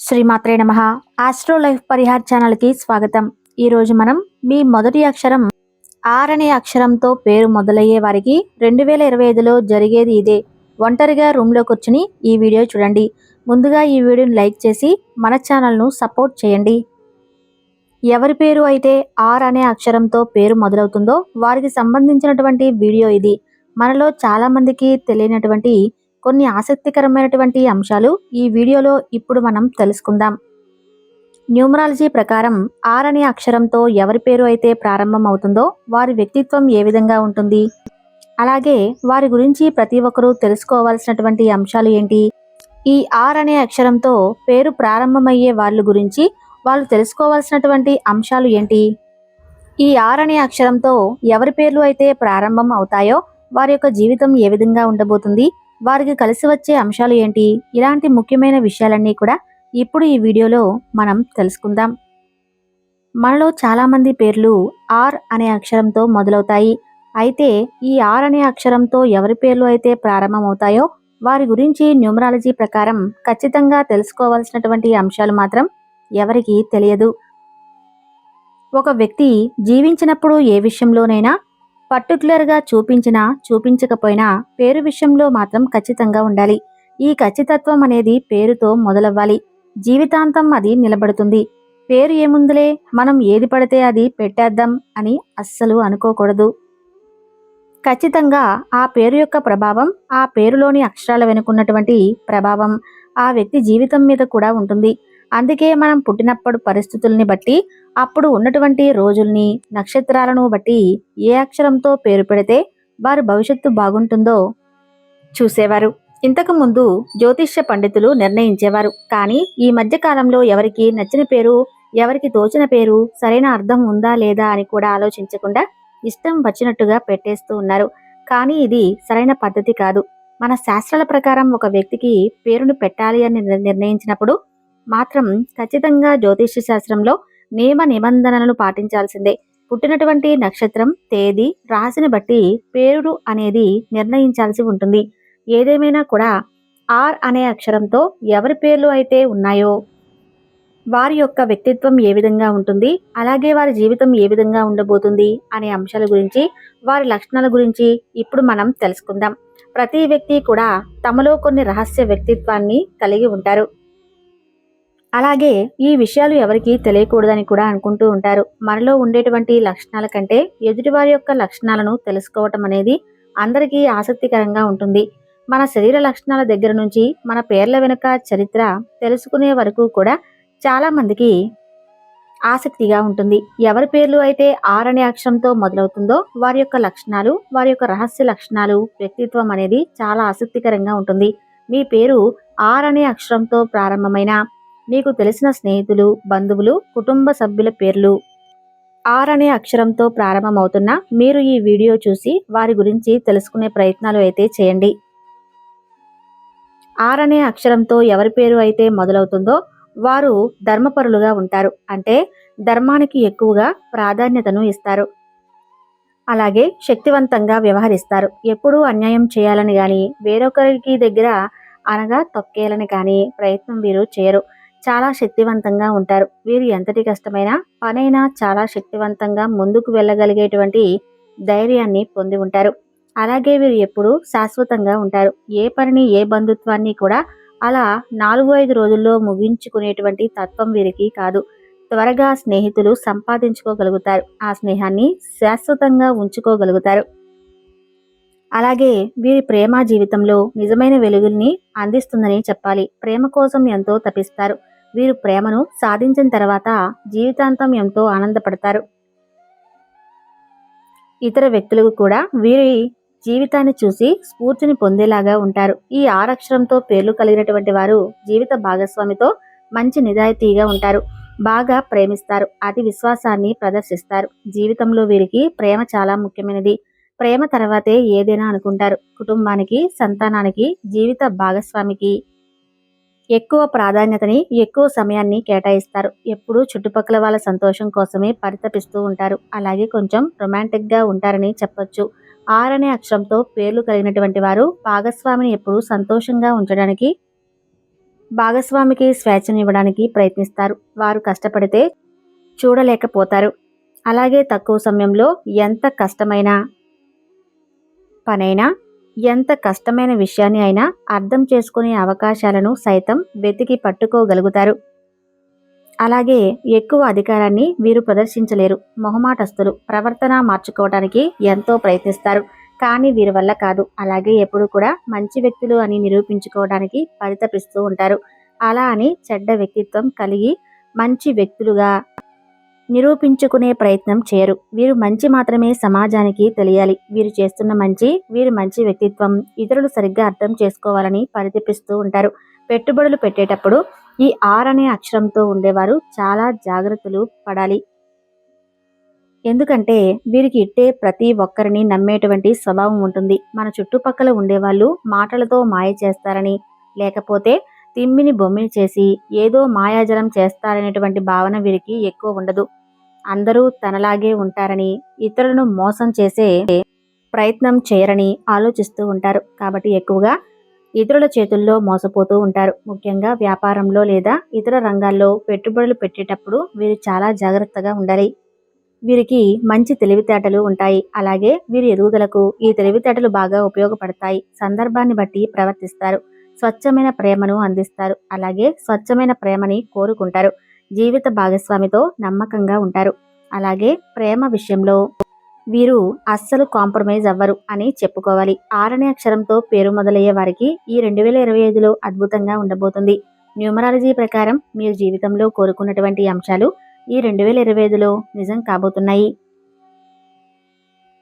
శ్రీమాత్రే నమ. Astro life Parihar ఛానల్కి స్వాగతం. ఈరోజు మనం మీ మొదటి అక్షరం ఆర్ అనే అక్షరంతో పేరు మొదలయ్యే వారికి రెండు వేల ఇరవై ఐదులో జరిగేది ఇదే. ఒంటరిగా రూమ్లో కూర్చుని ఈ వీడియో చూడండి. ముందుగా ఈ వీడియోని లైక్ చేసి మన ఛానల్ను సపోర్ట్ చేయండి. ఎవరి పేరు అయితే ఆర్ అనే అక్షరంతో పేరు మొదలవుతుందో వారికి సంబంధించినటువంటి వీడియో ఇది. మనలో చాలామందికి తెలియనటువంటి కొన్ని ఆసక్తికరమైనటువంటి అంశాలు ఈ వీడియోలో ఇప్పుడు మనం తెలుసుకుందాం. న్యూమరాలజీ ప్రకారం ఆర్ అనే అక్షరంతో ఎవరి పేరు అయితే ప్రారంభం అవుతుందో వారి వ్యక్తిత్వం ఏ విధంగా ఉంటుంది? అలాగే వారి గురించి ప్రతి ఒక్కరూ తెలుసుకోవాల్సినటువంటి అంశాలు ఏంటి? ఈ ఆర్ అనే అక్షరంతో పేరు ప్రారంభమయ్యే వాళ్ళ గురించి వాళ్ళు తెలుసుకోవాల్సినటువంటి అంశాలు ఏంటి? ఈ ఆర్ అనే అక్షరంతో ఎవరి పేర్లు అయితే ప్రారంభం అవుతాయో వారి యొక్క జీవితం ఏ విధంగా ఉండబోతుంది? వారికి కలిసి వచ్చే అంశాలు ఏంటి? ఇలాంటి ముఖ్యమైన విషయాలన్నీ కూడా ఇప్పుడు ఈ వీడియోలో మనం తెలుసుకుందాం. మనలో చాలామంది పేర్లు ఆర్ అనే అక్షరంతో మొదలవుతాయి. అయితే ఈ ఆర్ అనే అక్షరంతో ఎవరి పేర్లు అయితే ప్రారంభమవుతాయో వారి గురించి న్యూమరాలజీ ప్రకారం ఖచ్చితంగా తెలుసుకోవాల్సినటువంటి అంశాలు మాత్రం ఎవరికీ తెలియదు. ఒక వ్యక్తి జీవించినప్పుడు ఏ విషయంలోనైనా పర్టికులర్గా చూపించినా చూపించకపోయినా పేరు విషయంలో మాత్రం ఖచ్చితంగా ఉండాలి. ఈ ఖచ్చితత్వం అనేది పేరుతో మొదలవ్వాలి. జీవితాంతం అది నిలబడుతుంది. పేరు ఏముందిలే? మనం ఏది పడితే అది పెట్టేద్దాం అని అస్సలు అనుకోకూడదు. ఖచ్చితంగా ఆ పేరు యొక్క ప్రభావం ఆ పేరులోని అక్షరాల వెనుకున్నటువంటి ప్రభావం ఆ వ్యక్తి జీవితం మీద కూడా ఉంటుంది. అందుకే మనం పుట్టినప్పుడు పరిస్థితుల్ని బట్టి అప్పుడు ఉన్నటువంటి రోజుల్ని నక్షత్రాలను బట్టి ఏ అక్షరంతో పేరు పెడితే వారి భవిష్యత్తు బాగుంటుందో చూసేవారు. ఇంతకు ముందు జ్యోతిష్య పండితులు నిర్ణయించేవారు. కానీ ఈ మధ్య కాలంలో ఎవరికి నచ్చిన పేరు ఎవరికి తోచిన పేరు సరైన అర్థం ఉందా లేదా అని కూడా ఆలోచించకుండా ఇష్టం వచ్చినట్టుగా పెట్టేస్తూ ఉన్నారు. కానీ ఇది సరైన పద్ధతి కాదు. మన శాస్త్రాల ప్రకారం ఒక వ్యక్తికి పేరును పెట్టాలి అని నిర్ణయించినప్పుడు మాత్రం ఖచ్చితంగా జ్యోతిష్య శాస్త్రంలో నియమ నిబంధనలను పాటించాల్సిందే. పుట్టినటువంటి నక్షత్రం తేదీ రాశిని బట్టి పేరు అనేది నిర్ణయించాల్సి ఉంటుంది. ఏదేమైనా కూడా ఆర్ అనే అక్షరంతో ఎవరి పేర్లు అయితే ఉన్నాయో వారి యొక్క వ్యక్తిత్వం ఏ విధంగా ఉంటుంది అలాగే వారి జీవితం ఏ విధంగా ఉండబోతుంది అనే అంశాల గురించి వారి లక్షణాల గురించి ఇప్పుడు మనం తెలుసుకుందాం. ప్రతి వ్యక్తి కూడా తమలో కొన్ని రహస్య వ్యక్తిత్వాన్ని కలిగి ఉంటారు. అలాగే ఈ విషయాలు ఎవరికి తెలియకూడదని కూడా అనుకుంటూ ఉంటారు. మనలో ఉండేటువంటి లక్షణాల కంటే ఎదుటివారి యొక్క లక్షణాలను తెలుసుకోవటం అనేది అందరికీ ఆసక్తికరంగా ఉంటుంది. మన శరీర లక్షణాల దగ్గర నుంచి మన పేర్ల వెనుక చరిత్ర తెలుసుకునే వరకు కూడా చాలా మందికి ఆసక్తిగా ఉంటుంది. ఎవరి పేర్లు అయితే ఆర్ అనే అక్షరంతో మొదలవుతుందో వారి యొక్క లక్షణాలు వారి యొక్క రహస్య లక్షణాలు వ్యక్తిత్వం అనేది చాలా ఆసక్తికరంగా ఉంటుంది. మీ పేరు ఆర్ అనే అక్షరంతో ప్రారంభమైన మీకు తెలిసిన స్నేహితులు బంధువులు కుటుంబ సభ్యుల పేర్లు. ఆర్ అనే అక్షరంతో ప్రారంభమవుతున్న మీరు ఈ వీడియో చూసి వారి గురించి తెలుసుకునే ప్రయత్నాలు అయితే చేయండి. ఆర్ అనే అక్షరంతో ఎవరి పేరు అయితే మొదలవుతుందో వారు ధర్మపరులుగా ఉంటారు. అంటే ధర్మానికి ఎక్కువగా ప్రాధాన్యతను ఇస్తారు. అలాగే శక్తివంతంగా వ్యవహరిస్తారు. ఎప్పుడూ అన్యాయం చేయాలని కానీ వేరొకరికి దగ్గర అనగా తొక్కేయాలని కానీ ప్రయత్నం వీరు చేయరు. చాలా శక్తివంతంగా ఉంటారు. వీరు ఎంతటి కష్టమైనా పనైనా చాలా శక్తివంతంగా ముందుకు వెళ్ళగలిగేటువంటి ధైర్యాన్ని పొంది ఉంటారు. అలాగే వీరు ఎప్పుడు శాశ్వతంగా ఉంటారు. ఏ పనిని ఏ బంధుత్వాన్ని కూడా అలా నాలుగు ఐదు రోజుల్లో ముగించుకునేటువంటి తత్వం వీరికి కాదు. త్వరగా స్నేహితులు సంపాదించుకోగలుగుతారు. ఆ స్నేహాన్ని శాశ్వతంగా ఉంచుకోగలుగుతారు. అలాగే వీరి ప్రేమ జీవితంలో నిజమైన వెలుగుల్ని అందిస్తుందని చెప్పాలి. ప్రేమ కోసం ఎంతో తపిస్తారు. వీరు ప్రేమను సాధించిన తర్వాత జీవితాంతం ఎంతో ఆనందపడతారు. ఇతర వ్యక్తులకు కూడా వీరి జీవితాన్ని చూసి స్ఫూర్తిని పొందేలాగా ఉంటారు. ఈ ఆరక్షరంతో పేర్లు కలిగినటువంటి వారు జీవిత భాగస్వామితో మంచి నిజాయితీగా ఉంటారు. బాగా ప్రేమిస్తారు. అతి విశ్వాసాన్ని ప్రదర్శిస్తారు. జీవితంలో వీరికి ప్రేమ చాలా ముఖ్యమైనది. ప్రేమ తర్వాతే ఏదైనా అనుకుంటారు. కుటుంబానికి సంతానానికి జీవిత భాగస్వామికి ఎక్కువ ప్రాధాన్యతని ఎక్కువ సమయాన్ని కేటాయిస్తారు. ఎప్పుడూ చుట్టుపక్కల వాళ్ళ సంతోషం కోసమే పరితపిస్తూ ఉంటారు. అలాగే కొంచెం రొమాంటిక్గా ఉంటారని చెప్పొచ్చు. ఆర్ అనే అక్షరంతో పేర్లు కలిగినటువంటి వారు భాగస్వామిని ఎప్పుడూ సంతోషంగా ఉంచడానికి భాగస్వామికి స్వేచ్ఛను ఇవ్వడానికి ప్రయత్నిస్తారు. వారు కష్టపడితే చూడలేకపోతారు. అలాగే తక్కువ సమయంలో ఎంత కష్టమైన పనైనా ఎంత కష్టమైన విషయాన్ని అయినా అర్థం చేసుకునే అవకాశాలను సైతం వెతికి పట్టుకోగలుగుతారు. అలాగే ఎక్కువ అధికారాన్ని వీరు ప్రదర్శించలేరు. మొహమాటస్తులు ప్రవర్తన మార్చుకోవడానికి ఎంతో ప్రయత్నిస్తారు. కానీ వీరి వల్ల కాదు. అలాగే ఎప్పుడు కూడా మంచి వ్యక్తులు అని నిరూపించుకోవడానికి పరితపిస్తూ ఉంటారు. అలా అని చెడ్డ వ్యక్తిత్వం కలిగి మంచి వ్యక్తులుగా నిరూపించుకునే ప్రయత్నం చేయరు. వీరు మంచి మాత్రమే సమాజానికి తెలియాలి. వీరు చేస్తున్న మంచి వీరి మంచి వ్యక్తిత్వం ఇతరులు సరిగ్గా అర్థం చేసుకోవాలని పరితపిస్తూ ఉంటారు. పెట్టుబడులు పెట్టేటప్పుడు ఈ ఆర్ అనే అక్షరంతో ఉండేవారు చాలా జాగ్రత్తలు పడాలి. ఎందుకంటే వీరికి ఇట్టే ప్రతి ఒక్కరిని నమ్మేటువంటి స్వభావం ఉంటుంది. మన చుట్టుపక్కల ఉండేవాళ్ళు మాటలతో మాయ చేస్తారని లేకపోతే తిమ్మిని బొమ్మిని చేసి ఏదో మాయాజలం చేస్తారనేటువంటి భావన వీరికి ఎక్కువ ఉండదు. అందరూ తనలాగే ఉంటారని ఇతరులను మోసం చేసే ప్రయత్నం చేయరని ఆలోచిస్తూ ఉంటారు. కాబట్టి ఎక్కువగా ఇతరుల చేతుల్లో మోసపోతూ ఉంటారు. ముఖ్యంగా వ్యాపారంలో లేదా ఇతర రంగాల్లో పెట్టుబడులు పెట్టేటప్పుడు వీరు చాలా జాగ్రత్తగా ఉండాలి. వీరికి మంచి తెలివితేటలు ఉంటాయి. అలాగే వీరి ఎదుగుదలకు ఈ తెలివితేటలు బాగా ఉపయోగపడతాయి. సందర్భాన్ని బట్టి ప్రవర్తిస్తారు. స్వచ్ఛమైన ప్రేమను అందిస్తారు. అలాగే స్వచ్ఛమైన ప్రేమని కోరుకుంటారు. జీవిత భాగస్వామితో నమ్మకంగా ఉంటారు. అలాగే ప్రేమ విషయంలో వీరు అస్సలు కాంప్రమైజ్ అవ్వరు అని చెప్పుకోవాలి. ఆరనే అక్షరంతో పేరు మొదలయ్యే వారికి ఈ రెండు వేల ఇరవై ఐదులో అద్భుతంగా ఉండబోతుంది. న్యూమరాలజీ ప్రకారం మీరు జీవితంలో కోరుకున్నటువంటి అంశాలు ఈ రెండు వేల ఇరవై ఐదులో నిజం కాబోతున్నాయి.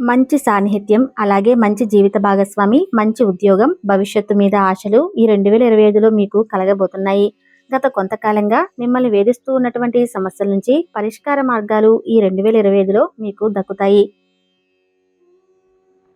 మంచి సాన్నిహిత్యం అలాగే మంచి జీవిత భాగస్వామి మంచి ఉద్యోగం భవిష్యత్తు మీద ఆశలు ఈ రెండు వేల ఇరవై ఐదులో మీకు కలగబోతున్నాయి. గత కొంతకాలంగా మిమ్మల్ని వేధిస్తూ ఉన్నటువంటి సమస్యల నుంచి పరిష్కార మార్గాలు ఈ రెండు వేల ఇరవై ఐదులో మీకు దక్కుతాయి.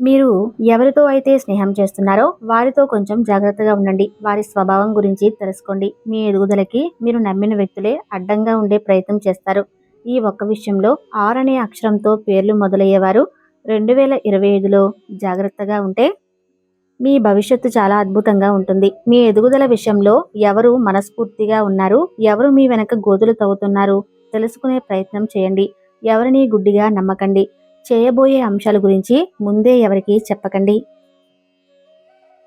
మీరు ఎవరితో అయితే స్నేహం చేస్తున్నారో వారితో కొంచెం జాగ్రత్తగా ఉండండి. వారి స్వభావం గురించి తెలుసుకోండి. మీ ఎదుగుదలకి మీరు నమ్మిన వ్యక్తులే అడ్డంగా ఉండే ప్రయత్నం చేస్తారు. ఈ ఒక్క విషయంలో ఆర్ అనే అక్షరంతో పేర్లు మొదలయ్యేవారు రెండు వేల ఇరవై ఐదులో జాగ్రత్తగా ఉంటే మీ భవిష్యత్తు చాలా అద్భుతంగా ఉంటుంది. మీ ఎదుగుదల విషయంలో ఎవరు మనస్ఫూర్తిగా ఉన్నారు? ఎవరు మీ వెనక గోతులు తవ్వుతున్నారు? తెలుసుకునే ప్రయత్నం చేయండి. ఎవరిని గుడ్డిగా నమ్మకండి. చేయబోయే అంశాల గురించి ముందే ఎవరికి చెప్పకండి.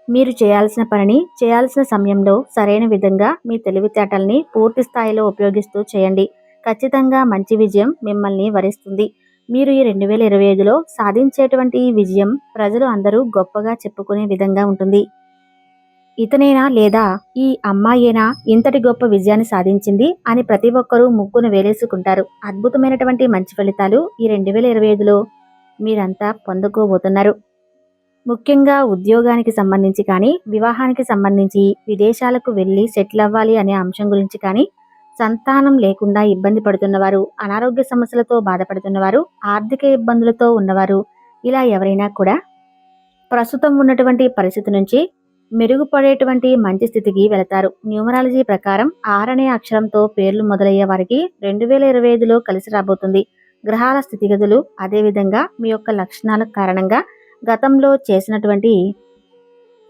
మీరు చేయాల్సిన పనిని చేయాల్సిన సమయంలో సరైన విధంగా మీ తెలివితేటల్ని పూర్తి స్థాయిలో ఉపయోగిస్తూ చేయండి. ఖచ్చితంగా మంచి విజయం మిమ్మల్ని వరిస్తుంది. మీరు ఈ రెండు వేల ఇరవై ఐదులో సాధించేటువంటి ఈ విజయం ప్రజలు అందరూ గొప్పగా చెప్పుకునే విధంగా ఉంటుంది. ఇతనేనా లేదా? ఈ అమ్మాయేనా? ఇంతటి గొప్ప విజయాన్ని సాధించింది అని ప్రతి ఒక్కరూ ముగ్గును వేలేసుకుంటారు. అద్భుతమైనటువంటి మంచి ఫలితాలు ఈ రెండు వేల ఇరవై ఐదులో మీరంతా పొందుకోబోతున్నారు. ముఖ్యంగా ఉద్యోగానికి సంబంధించి కానీ వివాహానికి సంబంధించి విదేశాలకు వెళ్ళి సెటిల్ అవ్వాలి అనే అంశం గురించి కానీ సంతానం లేకుండా ఇబ్బంది పడుతున్నవారు అనారోగ్య సమస్యలతో బాధపడుతున్నవారు ఆర్థిక ఇబ్బందులతో ఉన్నవారు ఇలా ఎవరైనా కూడా ప్రస్తుతం ఉన్నటువంటి పరిస్థితి నుంచి మెరుగుపడేటువంటి మంచి స్థితికి వెళతారు. న్యూమరాలజీ ప్రకారం ఆర్ అనే అక్షరంతో పేర్లు మొదలయ్యే వారికి రెండు వేల ఇరవై ఐదులో కలిసి రాబోతుంది. గ్రహాల స్థితిగతులు అదేవిధంగా మీ యొక్క లక్షణాల కారణంగా గతంలో చేసినటువంటి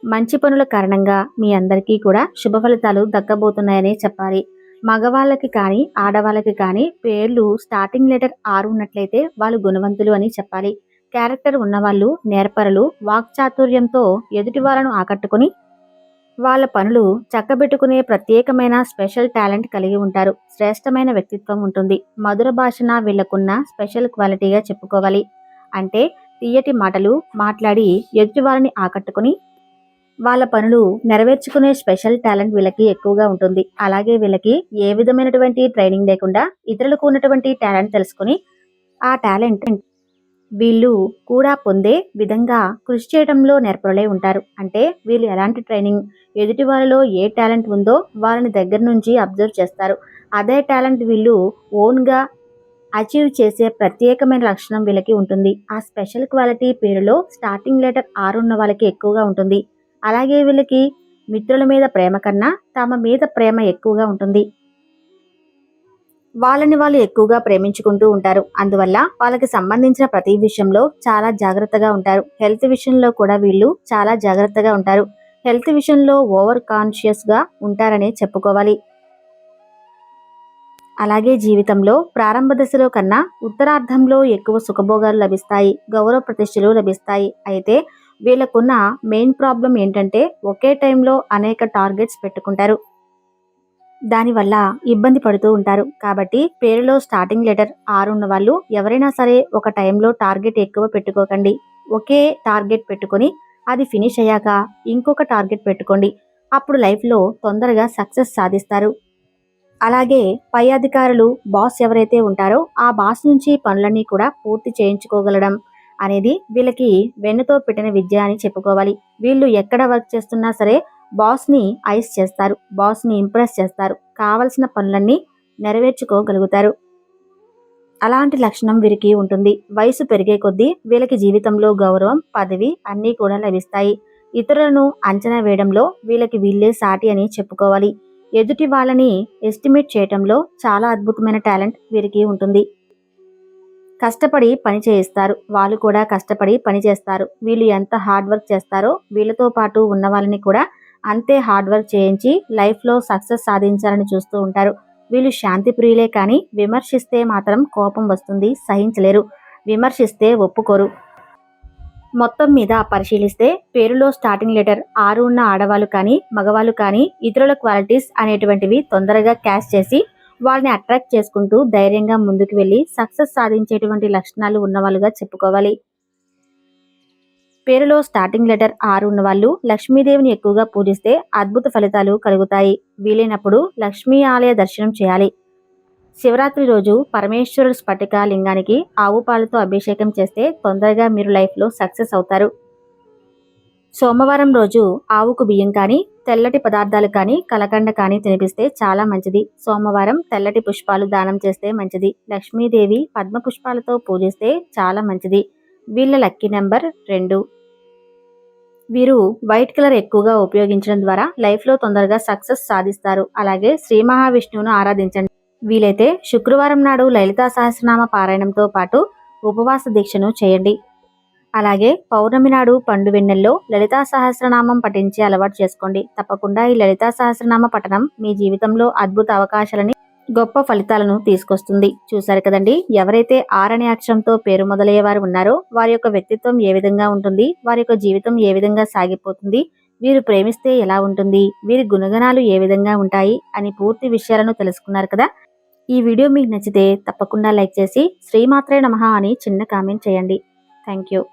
మంచి పనుల కారణంగా మీ అందరికీ కూడా శుభ ఫలితాలు దక్కబోతున్నాయని చెప్పాలి. మగవాళ్ళకి కానీ ఆడవాళ్ళకి కానీ పేర్లు స్టార్టింగ్ లెటర్ ఆరు ఉన్నట్లయితే వాళ్ళు గుణవంతులు అని చెప్పాలి. క్యారెక్టర్ ఉన్నవాళ్ళు నేర్పరలు వాక్చాతుర్యంతో ఎదుటి వాళ్ళను ఆకట్టుకుని వాళ్ళ పనులు చక్కబెట్టుకునే ప్రత్యేకమైన స్పెషల్ టాలెంట్ కలిగి ఉంటారు. శ్రేష్టమైన వ్యక్తిత్వం ఉంటుంది. మధుర భాషన వీళ్ళకున్న స్పెషల్ క్వాలిటీగా చెప్పుకోవాలి. అంటే తీయటి మాటలు మాట్లాడి ఎదుటి వారిని ఆకట్టుకుని వాళ్ళ పనులు నెరవేర్చుకునే స్పెషల్ టాలెంట్ వీళ్ళకి ఎక్కువగా ఉంటుంది. అలాగే వీళ్ళకి ఏ విధమైనటువంటి ట్రైనింగ్ లేకుండా ఇతరులకు ఉన్నటువంటి టాలెంట్ తెలుసుకుని ఆ టాలెంట్ వీళ్ళు కూడా పొందే విధంగా కృషి చేయడంలో నేర్పరులై ఉంటారు. అంటే వీళ్ళు ఎలాంటి ట్రైనింగ్ ఎదుటి వారిలో ఏ టాలెంట్ ఉందో వారిని దగ్గర నుంచి అబ్జర్వ్ చేస్తారు. అదే టాలెంట్ వీళ్ళు ఓన్గా అచీవ్ చేసే ప్రత్యేకమైన లక్షణం వీళ్ళకి ఉంటుంది. ఆ స్పెషల్ క్వాలిటీ పేరులో స్టార్టింగ్ లెటర్ ఆరు ఉన్న వాళ్ళకి ఎక్కువగా ఉంటుంది. అలాగే వీళ్ళకి మిత్రుల మీద ప్రేమ కన్నా తమ మీద ప్రేమ ఎక్కువగా ఉంటుంది. వాళ్ళని వాళ్ళు ఎక్కువగా ప్రేమించుకుంటూ ఉంటారు. అందువల్ల వాళ్ళకి సంబంధించిన ప్రతి విషయంలో చాలా జాగ్రత్తగా ఉంటారు. హెల్త్ విషయంలో కూడా వీళ్ళు చాలా జాగ్రత్తగా ఉంటారు. హెల్త్ విషయంలో ఓవర్ కాన్షియస్గా ఉంటారనే చెప్పుకోవాలి. అలాగే జీవితంలో ప్రారంభ దశలో కన్నా ఉత్తరార్ధంలో ఎక్కువ సుఖభోగాలు లభిస్తాయి. గౌరవ ప్రతిష్టలు లభిస్తాయి. అయితే వీళ్ళకున్న మెయిన్ ప్రాబ్లం ఏంటంటే ఒకే టైంలో అనేక టార్గెట్స్ పెట్టుకుంటారు. దానివల్ల ఇబ్బంది పడుతూ ఉంటారు. కాబట్టి పేరులో స్టార్టింగ్ లెటర్ ఆరు ఉన్న వాళ్ళు ఎవరైనా సరే ఒక టైంలో టార్గెట్ ఎక్కువ పెట్టుకోకండి. ఒకే టార్గెట్ పెట్టుకొని అది ఫినిష్ అయ్యాక ఇంకొక టార్గెట్ పెట్టుకోండి. అప్పుడు లైఫ్లో తొందరగా సక్సెస్ సాధిస్తారు. అలాగే పై అధికారులు బాస్ ఎవరైతే ఉంటారో ఆ బాస్ నుంచి పనులన్నీ కూడా పూర్తి చేయించుకోగలడం. అనేది వీళ్ళకి వెన్నుతో పెట్టిన విద్య అని చెప్పుకోవాలి. వీళ్ళు ఎక్కడ వర్క్ చేస్తున్నా సరే బాస్ని ఐస్ చేస్తారు. బాస్ని ఇంప్రెస్ చేస్తారు. కావలసిన పనులన్నీ నెరవేర్చుకోగలుగుతారు. అలాంటి లక్షణం వీరికి ఉంటుంది. వయసు పెరిగే కొద్దీ వీళ్ళకి జీవితంలో గౌరవం పదవి అన్నీ కూడా లభిస్తాయి. ఇతరులను అంచనా వేయడంలో వీళ్ళకి వీళ్ళే సాటి అని చెప్పుకోవాలి. ఎదుటి వాళ్ళని ఎస్టిమేట్ చేయటంలో చాలా అద్భుతమైన టాలెంట్ వీరికి ఉంటుంది. కష్టపడి పని చేయిస్తారు. వాళ్ళు కూడా కష్టపడి పని చేస్తారు. వీళ్ళు ఎంత హార్డ్ వర్క్ చేస్తారో వీళ్ళతో పాటు ఉన్న వాళ్ళని కూడా అంతే హార్డ్ వర్క్ చేయించి లైఫ్లో సక్సెస్ సాధించాలని చూస్తూ ఉంటారు. వీళ్ళు శాంతి ప్రియులే కానీ విమర్శిస్తే మాత్రం కోపం వస్తుంది సహించలేరు. విమర్శిస్తే ఒప్పుకోరు. మొత్తం మీద పరిశీలిస్తే పేరులో స్టార్టింగ్ లెటర్ ఆరు ఉన్న ఆడవాళ్ళు కానీ మగవాళ్ళు కానీ ఇతరుల క్వాలిటీస్ అనేటువంటివి తొందరగా క్యాష్ చేసి వాళ్ళని అట్రాక్ట్ చేసుకుంటూ ధైర్యంగా ముందుకు వెళ్ళి సక్సెస్ సాధించేటువంటి లక్షణాలు ఉన్నవాళ్ళుగా చెప్పుకోవాలి. పేరులో స్టార్టింగ్ లెటర్ ఆరు ఉన్న వాళ్ళు లక్ష్మీదేవిని ఎక్కువగా పూజిస్తే అద్భుత ఫలితాలు కలుగుతాయి. వీలైనప్పుడు లక్ష్మీ ఆలయ దర్శనం చేయాలి. శివరాత్రి రోజు పరమేశ్వరుడు స్ఫటిక లింగానికి ఆవు పాలతో అభిషేకం చేస్తే తొందరగా మీరు లైఫ్లో సక్సెస్ అవుతారు. సోమవారం రోజు ఆవుకు బియ్యం కానీ తెల్లటి పదార్థాలు కానీ కలకండ కానీ తినిపిస్తే చాలా మంచిది. సోమవారం తెల్లటి పుష్పాలు దానం చేస్తే మంచిది. లక్ష్మీదేవి పద్మ పుష్పాలతో పూజిస్తే చాలా మంచిది. వీళ్ళ లక్కీ నెంబర్ రెండు. వీరు వైట్ కలర్ ఎక్కువగా ఉపయోగించడం ద్వారా లైఫ్లో తొందరగా సక్సెస్ సాధిస్తారు. అలాగే శ్రీ మహావిష్ణువును ఆరాధించండి. వీలైతే శుక్రవారం నాడు లలితా సహస్రనామ పారాయణంతో పాటు ఉపవాస దీక్షను చేయండి. అలాగే పౌర్ణమి నాడు పండు వెన్నెల్లో లలితా సహస్రనామం పఠించి అలవాటు చేసుకోండి. తప్పకుండా ఈ లలితా సహస్రనామ పఠనం మీ జీవితంలో అద్భుత అవకాశాలని గొప్ప ఫలితాలను తీసుకొస్తుంది. చూశారు కదండి? ఎవరైతే ఆర్ అనే అక్షరంతో పేరు మొదలయ్యే వారు ఉన్నారో వారి యొక్క వ్యక్తిత్వం ఏ విధంగా ఉంటుంది వారి యొక్క జీవితం ఏ విధంగా సాగిపోతుంది వీరు ప్రేమిస్తే ఎలా ఉంటుంది వీరి గుణగణాలు ఏ విధంగా ఉంటాయి అని పూర్తి విషయాలను తెలుసుకున్నారు కదా? ఈ వీడియో మీకు నచ్చితే తప్పకుండా లైక్ చేసి శ్రీమాత్రే నమః అని చిన్న కామెంట్ చేయండి. Thank you.